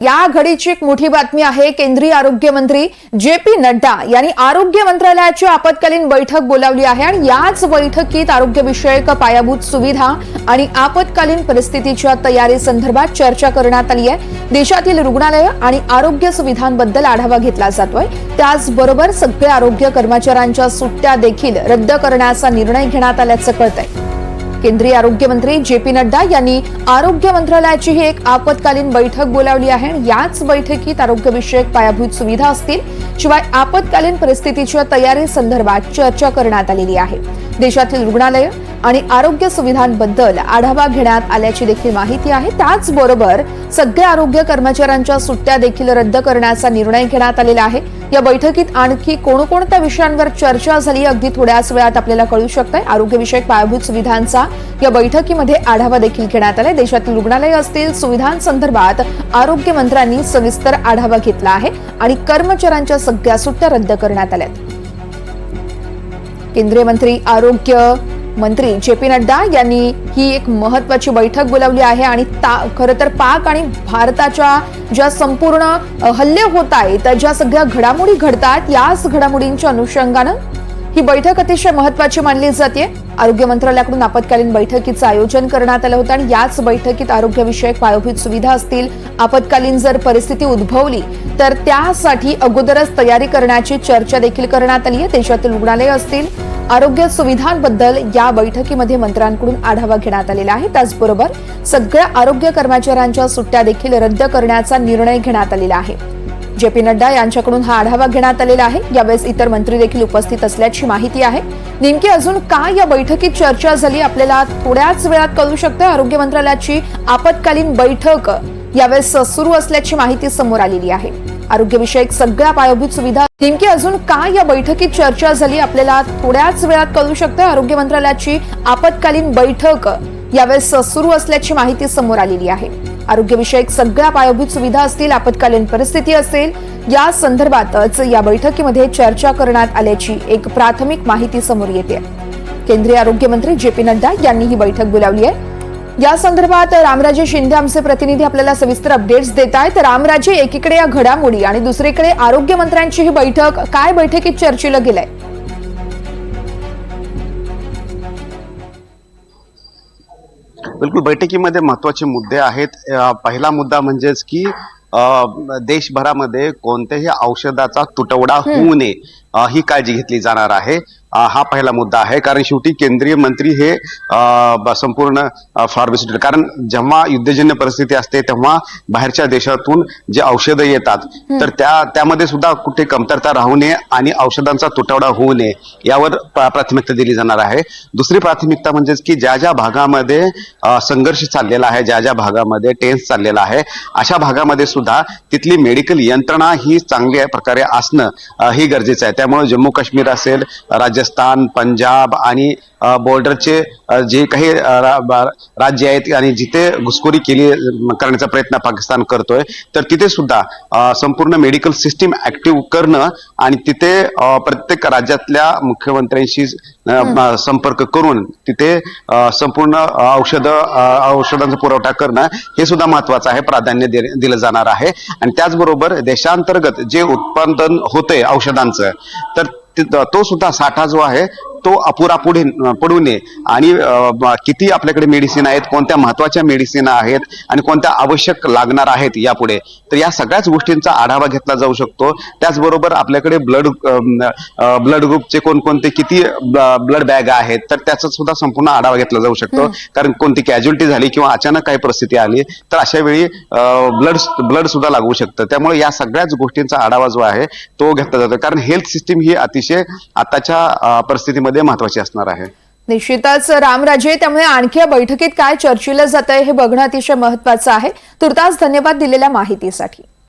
या घडीची एक मोठी बातमी आहे. केंद्रीय आरोग्य मंत्री जे पी नड्डा यांनी आरोग्य मंत्रालयाची आपत्कालीन बैठक बोलावली आहे आणि याच बैठकीत आरोग्यविषयक पायाभूत सुविधा आणि आपत्कालीन परिस्थितीच्या तयारी संदर्भात चर्चा करण्यात आली आहे. देशातील रुग्णालय आणि आरोग्य सुविधांबद्दल आढावा घेतला जातोय. त्याचबरोबर सगळ्या आरोग्य कर्मचाऱ्यांच्या सुट्ट्या देखील रद्द करण्याचा निर्णय घेण्यात आल्याचं कळतंय. केंद्रीय आरोग्यमंत्री जे पी नड्डा यांनी आरोग्य मंत्रालयाची ही एक आपत्कालीन बैठक बोलावली आहे याच बैठकीत आरोग्यविषयक पायाभूत सुविधा असतील शिवाय आपत्कालीन परिस्थितीच्या तयारी संदर्भात चर्चा करण्यात आलेली आहे. देशातील रुग्णालय आणि आरोग्य सुविधांबद्दल आढावा घेण्यात आल्याची देखील माहिती आहे. त्याचबरोबर सगळ्या आरोग्य कर्मचाऱ्यांच्या सुट्ट्या देखील रद्द करण्याचा निर्णय घेण्यात आलेला आहे. या बैठकीत आणखी कोणकोणत्या विषयांवर चर्चा झाली अगदी थोड्याच वेळात आपल्याला कळू शकतंय. आरोग्यविषयक पायाभूत सुविधांचा या बैठकीमध्ये आढावा देखील घेण्यात आलाय. देशातील रुग्णालय असतील सुविधांसंदर्भात आरोग्य मंत्र्यांनी सविस्तर आढावा घेतला आहे आणि कर्मचाऱ्यांच्या सगळ्या सुट्ट्या रद्द करण्यात आल्यात. केंद्रीय मंत्री आरोग्य मंत्री जे पी नड्डा यांनी ही एक महत्वाची बैठक बोलावली आहे आणि खरं तर पाक आणि भारताच्या ज्या संपूर्ण हल्ले होत आहेत ज्या सगळ्या घडामोडी घडतात याच घडामोडींच्या अनुषंगानं ही बैठक अतिशय महत्वाची मानली जाते. आरोग्य मंत्रालयाकडून आपत्कालीन बैठकीचं आयोजन करण्यात आलं होतं आणि याच बैठकीत आरोग्यविषयक पायाभूत सुविधा असतील आपत्कालीन जर परिस्थिती उद्भवली तर त्यासाठी अगोदरच तयारी करण्याची चर्चा देखील करण्यात आली आहे. देशातील रुग्णालय असतील आरोग्य सुविधांबद्दल या बैठकीमध्ये मंत्र्यांकडून आढावा घेण्यात आलेला आहे. त्याचबरोबर सगळ्या आरोग्य कर्मचाऱ्यांच्या सुट्ट्या देखील रद्द करण्याचा निर्णय घेण्यात आलेला आहे. जे पी नड्डा यांच्याकडून हा आढावा घेण्यात आलेला आहे. यावेळेस इतर मंत्री देखील उपस्थित असल्याची माहिती आहे. नेमकी अजून काय या बैठकीत चर्चा झाली आपल्याला थोड्याच वेळात कळू शकते. आरोग्य मंत्रालयाची आपत्कालीन बैठक यावेळेस सुरू असल्याची माहिती समोर आलेली आहे. आरोग्यविषयक सगळ्या पायाभूत सुविधा नेमकी अजून काय या बैठकीत चर्चा झाली आपल्याला थोड्याच वेळात कळू शकते. आरोग्य मंत्रालयाची आपत्कालीन बैठक यावेळेस सुरू असल्याची माहिती समोर आलेली आहे. आरोग्यविषयक सगळ्या पायाभूत सुविधा असतील आपत्कालीन परिस्थिती असेल या संदर्भातच या बैठकीमध्ये चर्चा करण्यात आल्याची एक प्राथमिक माहिती समोर येते. केंद्रीय आरोग्य मंत्री जे पी नड्डा यांनी ही बैठक बोलावली आहे. या संदर्भात रामराजे शिंदे आमचे प्रतिनिधी आपल्याला सविस्तर अपडेट्स देत आहेत. रामराजे एकीकडे या घडामोडी आणि दुसरीकडे आरोग्य मंत्र्यांची ही बैठक काय बैठकीत चर्चेला गेलंय? बिलकुल बैठकीमध्ये महत्त्वाचे मुद्दे आहेत. पहिला मुद्दा म्हणजेच की देशभरामध्ये कोणत्याही औषधाचा तुटवडा होऊ नये ही काळजी घेतली जाणार आहे. हा पहिला मुद्दा आहे. कारण शेवटी केंद्रीय मंत्री हे संपूर्ण फार्मास्युटिकल कारण जेव्हा युद्धजन्य परिस्थिती असते तेव्हा बाहेरच्या देशातून जे औषधं येतात तर त्या त्यामध्ये सुद्धा कुठे कमतरता राहू नये आणि औषधांचा तुटवडा होऊ नये यावर प्रा- प्राथमिकता दिली जाणार आहे. दुसरी प्राथमिकता म्हणजेच की ज्या ज्या भागामध्ये संघर्ष चाललेला आहे ज्या ज्या भागामध्ये टेन्स चाललेला आहे अशा भागामध्ये सुद्धा तिथली मेडिकल यंत्रणा ही चांगल्या प्रकारे असणं हे गरजेचं आहे. त्यामुळे जम्मू काश्मीर असेल राजस्थान पंजाब आणि बॉर्डरचे जे काही राज्य आहेत आणि जिथे घुसखोरी केली करण्याचा प्रयत्न पाकिस्तान करतोय तर तिथे सुद्धा संपूर्ण मेडिकल सिस्टीम ऍक्टिव्ह करणं आणि तिथे प्रत्येक राज्यातल्या मुख्यमंत्र्यांशी संपर्क करून तिथे संपूर्ण औषधं औषधांचा पुरवठा करणं हे सुद्धा महत्वाचं आहे प्राधान्य दिलं जाणार आहे. आणि त्याचबरोबर देशांतर्गत जे उत्पादन होतंय औषधांचं तर तो सुद्धा साठा जो आहे तो अपुरा पुढे पडू नये. आणि किती आपल्याकडे मेडिसिन आहेत कोणत्या महत्त्वाच्या मेडिसिन आहेत आणि कोणत्या आवश्यक लागणार आहेत यापुढे. तर या सगळ्याच गोष्टींचा आढावा घेतला जाऊ शकतो. त्याचबरोबर आपल्याकडे ब्लड ब्लड ग्रुपचे कोणकोणते किती ब्लड बॅग आहेत तर त्याचा सुद्धा संपूर्ण आढावा घेतला जाऊ शकतो. कारण कोणती कॅज्युअलिटी झाली किंवा अचानक काही परिस्थिती आली तर अशा वेळी ब्लड ब्लड सुद्धा लागू शकतं. त्यामुळे या सगळ्याच गोष्टींचा आढावा जो आहे तो घेतला जातो. कारण हेल्थ सिस्टीम ही अतिशय आताच्या अ, परिस्थितीमध्ये महत्वाची असणार आहे. निश्चितच रामराजे त्यामुळे आणखी या बैठकीत काय चर्चेला जात आहे हे बघणं अतिशय महत्वाचं आहे. तुर्तास धन्यवाद दिलेल्या माहितीसाठी.